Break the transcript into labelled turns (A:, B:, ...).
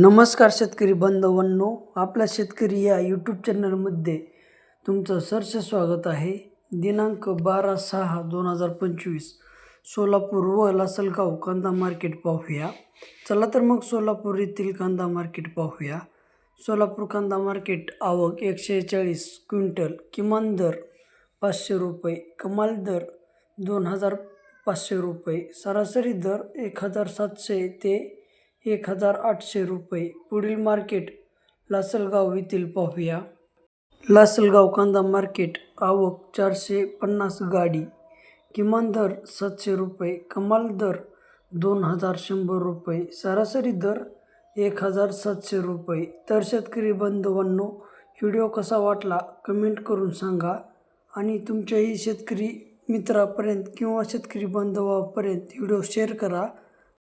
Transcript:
A: नमस्कार शेतकरी बांधवांनो आपल्या शेतकरी या यूट्यूब चॅनलमध्ये तुमचं सरस स्वागत आहे. दिनांक बारा सहा दोन हजार पंचवीस सोलापूर व लासलगाव कांदा मार्केट पाहूया. चला तर मग सोलापूर येथील कांदा मार्केट पाहूया. सोलापूर कांदा मार्केट आवक एकशे चाळीस क्विंटल किमान दर पाचशे रुपये कमाल दर दोन हजार पाचशे रुपये सरासरी दर एक हजार सातशे ते एक हजार आठशे रुपये. पुढील मार्केट लासलगाव येथील पाहूया. लासलगाव कांदा मार्केट आवक चारशे पन्नास गाडी. किमान दर सातशे रुपये. कमाल दर दोन हजार शंभर रुपये. सरासरी दर एक हजार सातशे रुपये. तर शेतकरी बांधवांनो व्हिडिओ कसा वाटला कमेंट करून सांगा आणि तुमच्याही शेतकरी मित्रापर्यंत किंवा शेतकरी बांधवापर्यंत व्हिडिओ शेअर करा.